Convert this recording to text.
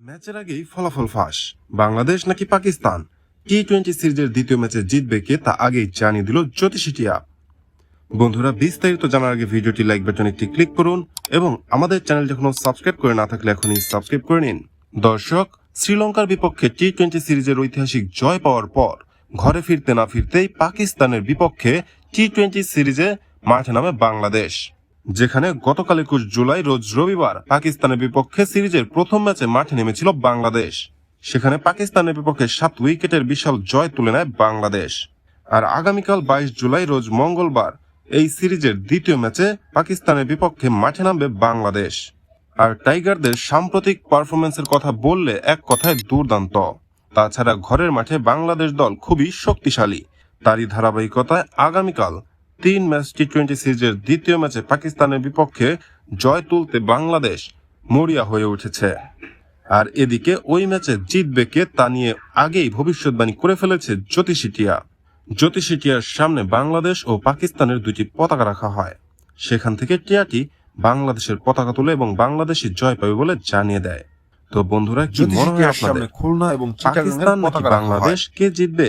ম্যাচের আগেই ফলাফল ফাঁস। বাংলাদেশ নাকি পাকিস্তান? টি টোয়েন্টি সিরিজের দ্বিতীয় ম্যাচে জিতবে কে তা আগেই জানিয়ে দিল জ্যোতিষিটিয়া বন্ধুরা, বিস্তারিত জানার আগে ভিডিওটি লাইক বাটন একটি ক্লিক করুন এবং আমাদের চ্যানেলটি এখনও সাবস্ক্রাইব করে না থাকলে এখনই সাবস্ক্রাইব করে নিন। দর্শক, শ্রীলঙ্কার বিপক্ষে টি টোয়েন্টি সিরিজের ঐতিহাসিক জয় পাওয়ার পর ঘরে ফিরতে না ফিরতেই পাকিস্তানের বিপক্ষে টি টোয়েন্টি সিরিজে মাঠে নামে বাংলাদেশ। যেখানে গতকাল একুশ জুলাই রোজ রবিবার পাকিস্তানের বিপক্ষে সিরিজের প্রথম ম্যাচে মাঠে নেমেছিল বাংলাদেশ। সেখানে পাকিস্তানের বিপক্ষে সাত উইকেটের বিশাল জয় তুলে নেয় বাংলাদেশ। আর আগামীকাল বাইশ জুলাই রোজ মঙ্গলবার এই সিরিজের দ্বিতীয় ম্যাচে পাকিস্তানের বিপক্ষে মাঠে নামবে বাংলাদেশ। আর টাইগারদের সাম্প্রতিক পারফরমেন্সের কথা বললে এক কথায় দুর্দান্ত। তাছাড়া ঘরের মাঠে বাংলাদেশ দল খুবই শক্তিশালী। তারই ধারাবাহিকতায় আগামীকাল তিন ম্যাচ টি টোয়েন্টি সিরিজের দ্বিতীয় ম্যাচে পাকিস্তানের বিপক্ষে জয় তুলতে বাংলাদেশ মরিয়া হয়ে উঠেছে। আর এদিকে ওই ম্যাচে জিতবে কে তা নিয়ে আগেই ভবিষ্যৎবাণী করে ফেলেছে জ্যোতিষিটিয়া জ্যোতিষিটিয়ার সামনে বাংলাদেশ ও পাকিস্তানের দুটি পতাকা রাখা হয়। সেখান থেকে টিয়াটি বাংলাদেশের পতাকা তুলে এবং বাংলাদেশি জয় পাবে বলে জানিয়ে দেয়। তো বন্ধুরা কি মনে হয় আপনাদের? সামনে খুলনা এবং পাকিস্তান নাকি। বাংলাদেশ কে জিতবে?